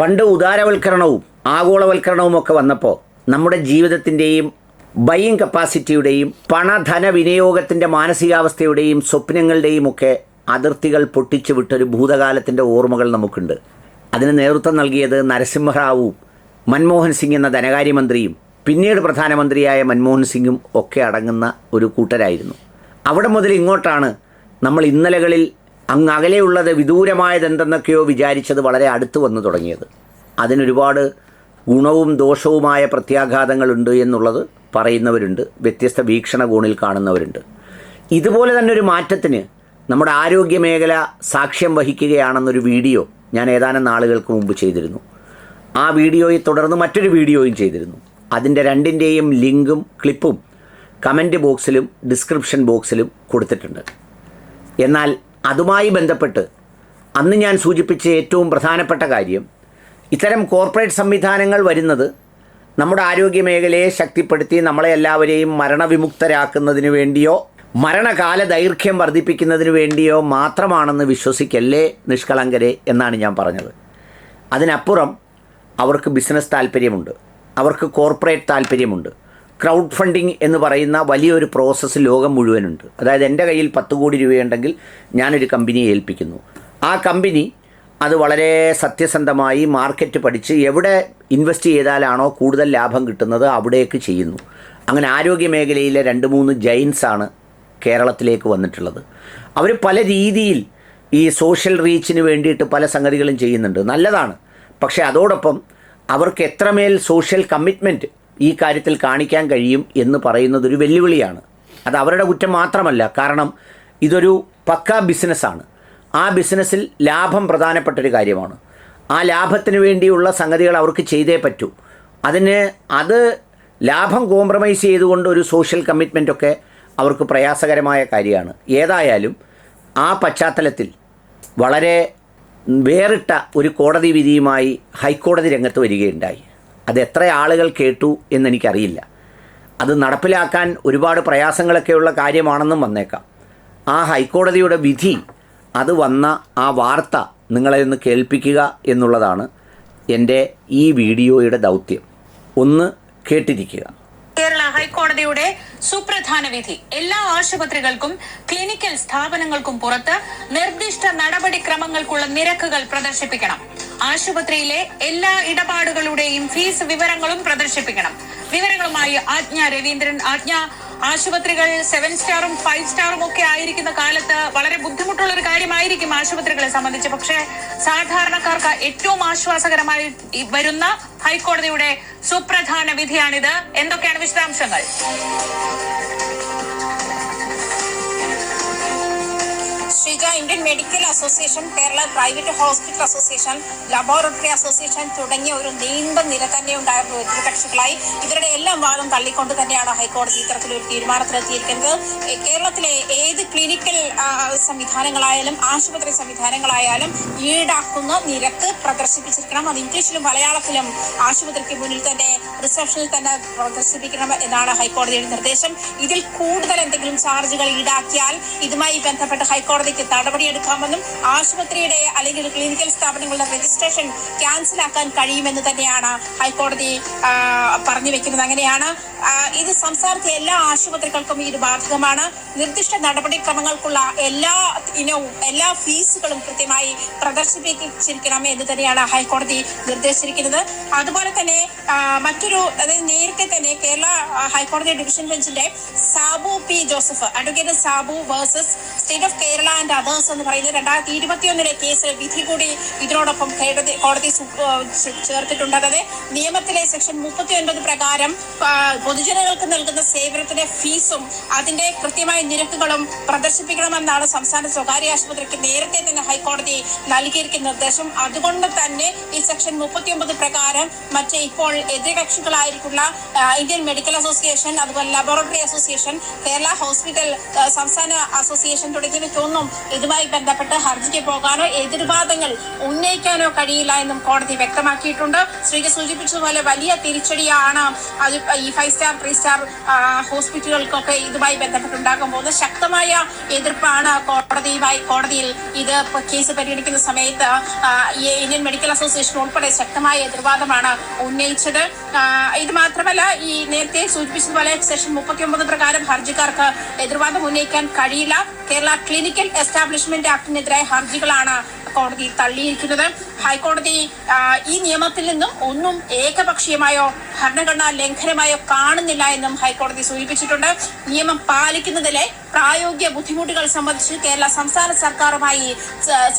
പണ്ട് ഉദാരവൽക്കരണവും ആഗോളവൽക്കരണവും ഒക്കെ വന്നപ്പോൾ നമ്മുടെ ജീവിതത്തിന്റെയും ബൈയിങ് കപ്പാസിറ്റിയുടെയും പണധന വിനിയോഗത്തിന്റെ മാനസികാവസ്ഥയുടെയും സ്വപ്നങ്ങളുടെയും ഒക്കെ അതിർത്തികൾ പൊട്ടിച്ചു വിട്ടൊരു ഭൂതകാലത്തിന്റെ ഓർമ്മകൾ നമുക്കുണ്ട്. അതിന് നേതൃത്വം നൽകിയത് നരസിംഹറാവുവും മൻമോഹൻ സിംഗ് എന്ന ധനകാര്യമന്ത്രിയും പിന്നീട് പ്രധാനമന്ത്രിയായ മൻമോഹൻ സിംഗും ഒക്കെ അടങ്ങുന്ന ഒരു കൂട്ടരായിരുന്നു. അവിടെ മുതൽ ഇങ്ങോട്ടാണ് നമ്മൾ ഇന്നലകളിൽ അങ്ങ് അകലെയുള്ളത് വിദൂരമായതെന്തെന്നൊക്കെയോ വിചാരിച്ചത് വളരെ അടുത്ത് വന്നു തുടങ്ങിയത്. അതിനൊരുപാട് ഗുണവും ദോഷവുമായ പ്രത്യാഘാതങ്ങളുണ്ട് എന്നുള്ളത് പറയുന്നവരുണ്ട്. വ്യത്യസ്ത വീക്ഷണകോണിൽ കാണുന്നവരുണ്ട്. ഇതുപോലെ തന്നെ ഒരു മാറ്റത്തിന് നമ്മുടെ ആരോഗ്യ മേഖല സാക്ഷ്യം വഹിക്കുകയാണെന്നൊരു വീഡിയോ ഞാൻ ഏതാനും നാളുകൾക്ക് മുമ്പ് ചെയ്തിരുന്നു. ആ വീഡിയോയെ തുടർന്ന് മറ്റൊരു വീഡിയോയും ചെയ്തിരുന്നു. അതിന്റെ രണ്ടിന്റെയും ലിങ്കും ക്ലിപ്പും കമന്റ് ബോക്സിലും ഡിസ്ക്രിപ്ഷൻ ബോക്സിലും കൊടുത്തിട്ടുണ്ട്. എന്നാൽ അതുമായി ബന്ധപ്പെട്ട് അന്ന് ഞാൻ സൂചിപ്പിച്ച ഏറ്റവും പ്രധാനപ്പെട്ട കാര്യം ഇത്തരം കോർപ്പറേറ്റ് സംവിധാനങ്ങൾ വരുന്നത് നമ്മുടെ ആരോഗ്യ മേഖലയെ ശക്തിപ്പെടുത്തി നമ്മളെ എല്ലാവരെയും മരണവിമുക്തരാക്കുന്നതിന് വേണ്ടിയോ മരണകാല ദൈർഘ്യം വർദ്ധിപ്പിക്കുന്നതിന് വേണ്ടിയോ മാത്രമാണെന്ന് വിശ്വസിക്കല്ലേ നിഷ്കളങ്കരെ എന്നാണ് ഞാൻ പറഞ്ഞത്. അതിനപ്പുറം അവർക്ക് ബിസിനസ് താല്പര്യമുണ്ട് അവർക്ക് കോർപ്പറേറ്റ് താല്പര്യമുണ്ട് ക്രൗഡ് ഫണ്ടിങ് എന്ന് പറയുന്ന വലിയൊരു പ്രോസസ്സ് ലോകം മുഴുവനുണ്ട്. അതായത് എന്റെ കയ്യിൽ പത്ത് കോടി രൂപയുണ്ടെങ്കിൽ ഞാനൊരു കമ്പനിയെ ഏൽപ്പിക്കുന്നു. ആ കമ്പനി അത് വളരെ സത്യസന്ധമായി മാർക്കറ്റ് പഠിച്ച് എവിടെ ഇൻവെസ്റ്റ് ചെയ്താലാണോ കൂടുതൽ ലാഭം കിട്ടുന്നത് അവിടേക്ക് ചെയ്യുന്നു. അങ്ങനെ ആരോഗ്യ മേഖലയിലെ രണ്ട് മൂന്ന് ജൈൻസാണ് കേരളത്തിലേക്ക് വന്നിട്ടുള്ളത്. അവർ പല രീതിയിൽ ഈ സോഷ്യൽ റീച്ചിന് വേണ്ടിയിട്ട് പല സംഗതികളും ചെയ്യുന്നുണ്ട്. നല്ലതാണ്. പക്ഷേ അതോടൊപ്പം അവർക്ക് എത്രമേൽ സോഷ്യൽ കമ്മിറ്റ്മെന്റ് ഈ കാര്യത്തിൽ കാണിക്കാൻ കഴിയും എന്ന് പറയുന്നത് ഒരു വെല്ലുവിളിയാണ്. അത് അവരുടെ കുറ്റം മാത്രമല്ല കാരണം ഇതൊരു പക്ക ബിസിനസ്സാണ്. ആ ബിസിനസ്സിൽ ലാഭം പ്രധാനപ്പെട്ടൊരു കാര്യമാണ്. ആ ലാഭത്തിന് വേണ്ടിയുള്ള സംഗതികൾ അവർക്ക് ചെയ്തേ പറ്റൂ. അതിന് അത് ലാഭം കോംപ്രമൈസ് ചെയ്തുകൊണ്ട് ഒരു സോഷ്യൽ കമ്മിറ്റ്മെന്റ് ഒക്കെ അവർക്ക് പ്രയാസകരമായ കാര്യമാണ്. ഏതായാലും ആ പശ്ചാത്തലത്തിൽ വളരെ വേറിട്ട ഒരു കോടതി വിധിയുമായി ഹൈക്കോടതി രംഗത്ത് വരികയുണ്ടായി. അത് എത്ര ആളുകൾ കേട്ടു എന്നെനിക്കറിയില്ല. അത് നടപ്പിലാക്കാൻ ഒരുപാട് പ്രയാസങ്ങളൊക്കെയുള്ള കാര്യമാണെന്നും വന്നേക്കാം. ആ ഹൈക്കോടതിയുടെ വിധി അത് വന്ന ആ വാർത്ത നിങ്ങളെ ഒന്ന് കേൾപ്പിക്കുക എന്നുള്ളതാണ് എന്റെ ഈ വീഡിയോയുടെ ദൗത്യം. ഒന്ന് കേട്ടിരിക്കുക. കേരള ഹൈക്കോടതിയുടെ സുപ്രധാന വിധി. എല്ലാ ആശുപത്രികൾക്കും ക്ലിനിക്കൽ സ്ഥാപനങ്ങൾക്കും പുറത്ത് നിർദ്ദിഷ്ട നടപടിക്രമങ്ങൾക്കുള്ള നിരക്കുകൾ പ്രദർശിപ്പിക്കണം. ആശുപത്രിയിലെ എല്ലാ ഇടപാടുകളുടെയും ഫീസ് വിവരങ്ങളും പ്രദർശിപ്പിക്കണം. വിവരങ്ങളുമായി ആജ്ഞ രവീന്ദ്രൻ. ആജ്ഞ ആശുപത്രികൾ സെവൻ സ്റ്റാറും ഫൈവ് സ്റ്റാറും ഒക്കെ ആയിരിക്കുന്ന കാലത്ത് വളരെ ബുദ്ധിമുട്ടുള്ള ഒരു കാര്യമായിരിക്കും ആശുപത്രികളെ സംബന്ധിച്ച്. പക്ഷേ സാധാരണക്കാർക്ക് ഏറ്റവും ആശ്വാസകരമായി വരുന്ന ഹൈക്കോടതിയുടെ സുപ്രധാന വിധിയാണിത്. എന്തൊക്കെയാണ് വിശദാംശങ്ങൾ? Sreeja Indian medical association Kerala private hospital association laboratory association തുടങ്ങിയ ഒരു നീണ്ട നില തന്നെ ഉണ്ടായിരുന്നു എതിർകക്ഷികളായി ഇവരുടെ എല്ലാം വാദം തള്ളിക്കൊണ്ട് തന്നെയാണ് ഹൈക്കോടതി ഇത്തരത്തിലൊരു തീരുമാനത്തിലെത്തിയിരിക്കുന്നത്. എ, കേരളത്തിലെ ഏത് ക്ലിനിക്കൽ സംവിധാനങ്ങളായാലും ആശുപത്രി സംവിധാനങ്ങളായാലും ഈടാക്കുന്ന നിരക്ക് പ്രദർശിപ്പിച്ചിരിക്കണം. അത് ഇംഗ്ലീഷിലും മലയാളത്തിലും ആശുപത്രിക്ക് മുന്നിൽ തന്നെ റിസപ്ഷനിൽ തന്നെ പ്രദർശിപ്പിക്കണം എന്നാണ് ഹൈക്കോടതിയുടെ നിർദ്ദേശം. ഇതിൽ കൂടുതൽ എന്തെങ്കിലും ചാർജുകൾ ഈടാക്കിയാൽ ഇതുമായി ബന്ധപ്പെട്ട് ഹൈക്കോടതിക്ക് നടപടിയെടുക്കാമെന്നും ആശുപത്രിയുടെ അല്ലെങ്കിൽ ക്ലിനിക്കൽ സ്ഥാപനങ്ങളുടെ രജിസ്ട്രേഷൻ ക്യാൻസലാക്കാൻ കഴിയുമെന്ന് തന്നെയാണ് ഹൈക്കോടതി പറഞ്ഞു വെക്കുന്നത്. അങ്ങനെയാണ് ഇത് സംസ്ഥാനത്തെ എല്ലാ ആശുപത്രികൾക്കും ഇത് ബാധകമാണ്. നിർദ്ദിഷ്ട നടപടിക്രമങ്ങൾക്കുള്ള എല്ലാ ഇനവും എല്ലാ ഫീസുകളും കൃത്യമായി പ്രദർശിപ്പിച്ചിരിക്കണം എന്ന് തന്നെയാണ് ഹൈക്കോടതി നിർദ്ദേശിച്ചിരിക്കുന്നത്. അതുപോലെ തന്നെ മറ്റൊരു അതായത് നേരത്തെ തന്നെ കേരള ഹൈക്കോടതി ഡിവിഷൻ ബെഞ്ചിന്റെ Sabu P Joseph advocate Sabu versus state of Kerala and others എന്ന് പറയുന്നത് രണ്ടായിരത്തി ഇരുപത്തിയൊന്നിലെ കേസിൽ വിധി കൂടി ഇതിനോടൊപ്പം കോടതി ചേർത്തിട്ടുണ്ട്. അതായത് നിയമത്തിലെ സെക്ഷൻ മുപ്പത്തി ഒൻപത് പ്രകാരം പൊതുജനങ്ങൾക്ക് നൽകുന്ന സേവനത്തിന്റെ ഫീസും അതിന്റെ കൃത്യമായ നിരക്കുകളും പ്രദർശിപ്പിക്കണമെന്നാണ് സംസ്ഥാന സ്വകാര്യ ആശുപത്രിക്ക് നേരത്തെ തന്നെ ഹൈക്കോടതി നൽകിയിരിക്കുന്ന നിർദ്ദേശം. അതുകൊണ്ട് തന്നെ ഈ സെക്ഷൻ മുപ്പത്തി ഒമ്പത് പ്രകാരം മറ്റേ ഇപ്പോൾ എതിർകക്ഷികളായിരിക്കുന്ന ഇന്ത്യൻ മെഡിക്കൽ അസോസിയേഷൻ അതുപോലെ ലബോറട്ടറി അസോസിയേഷൻ കേരള ഹോസ്പിറ്റൽ സംസ്ഥാന അസോസിയേഷൻ തുടങ്ങിയവയ്ക്കൊന്നും ഇതുമായി ബന്ധപ്പെട്ട് ഹർജിക്ക് പോകാനോ എതിർവാദങ്ങൾ ഉന്നയിക്കാനോ കഴിയില്ല എന്നും കോടതി വ്യക്തമാക്കിയിട്ടുണ്ട്. ശ്രീജ സൂചിപ്പിച്ചതുപോലെ വലിയ തിരിച്ചടിയാണ് അത് ഈ ഫൈവ് സ്റ്റാർ ത്രീ സ്റ്റാർ ഹോസ്പിറ്റലുകൾക്കൊക്കെ ഇതുമായി ബന്ധപ്പെട്ടുണ്ടാകും. പോകുന്നത് ശക്തമായ എതിർപ്പാണ് കോടതിയുമായി കോടതിയിൽ ഇത് കേസ് പരിഗണിക്കുന്ന സമയത്ത് ഇന്ത്യൻ മെഡിക്കൽ അസോസിയേഷൻ ഉൾപ്പെടെ ശക്തമായ എതിർവാദമാണ് ഉന്നയിച്ചത്. ഇത് മാത്രമല്ല ഈ നേരത്തെ സൂചിപ്പിച്ചതുപോലെ സെഷൻ മുപ്പത്തി ഒമ്പത് പ്രകാരം ഹർജിക്കാർക്ക് എതിർവാദം ഉന്നയിക്കാൻ കഴിയില്ല. കേരള ക്ലിനിക്കൽ എസ്റ്റാബ്ലിഷ്മെന്റ് ആക്ടിനെതിരായ ഹർജികളാണ് കോടതി തള്ളിയിരിക്കുന്നത്. ഹൈക്കോടതി ഈ നിയമത്തിൽ നിന്നും ഒന്നും ഏകപക്ഷീയമായോ ഭരണഘടനാ ലംഘനമായോ കാണുന്നില്ല എന്നും ഹൈക്കോടതി സൂചിപ്പിച്ചിട്ടുണ്ട്. നിയമം പാലിക്കുന്നതിലെ പ്രായോഗിക ബുദ്ധിമുട്ടുകൾ സംബന്ധിച്ച് കേരള സംസ്ഥാന സർക്കാരുമായി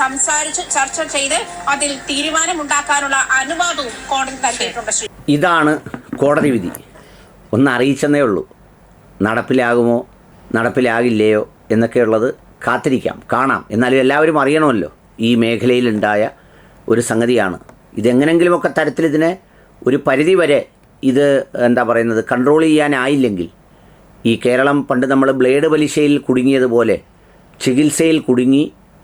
സംസാരിച്ച് ചർച്ച ചെയ്ത് അതിൽ തീരുമാനമുണ്ടാക്കാനുള്ള അനുവാദവും കോടതി നൽകിയിട്ടുണ്ട്. ഇതാണ് കോടതി വിധി. ഒന്ന് അറിയിച്ചെന്നേ ഉള്ളൂ. നടപ്പിലാകുമോ നടപ്പിലാകില്ലയോ എന്നൊക്കെയുള്ളത് കാത്തിരിക്കാം കാണാം. എന്നാലും എല്ലാവരും അറിയണമല്ലോ ഈ മേഖലയിലുണ്ടായ ഒരു സംഗതിയാണ്. ഇതെങ്ങനെങ്കിലുമൊക്കെ തരത്തിൽ ഇതിനെ ഒരു പരിധി വരെ ഇത് എന്താ പറയുന്നത് കൺട്രോൾ ചെയ്യാനായില്ലെങ്കിൽ ഈ കേരളം പണ്ട് നമ്മൾ ബ്ലേഡ് പലിശയിൽ കുടുങ്ങിയതുപോലെ ചികിത്സയിൽ കുടുങ്ങി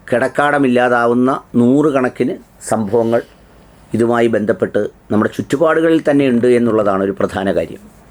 കിടക്കാടമില്ലാതാവുന്ന നൂറുകണക്കിന് സംഭവങ്ങൾ ഇതുമായി ബന്ധപ്പെട്ട് നമ്മുടെ ചുറ്റുപാടുകളിൽ തന്നെ ഉണ്ട് എന്നുള്ളതാണ് ഒരു പ്രധാന കാര്യം.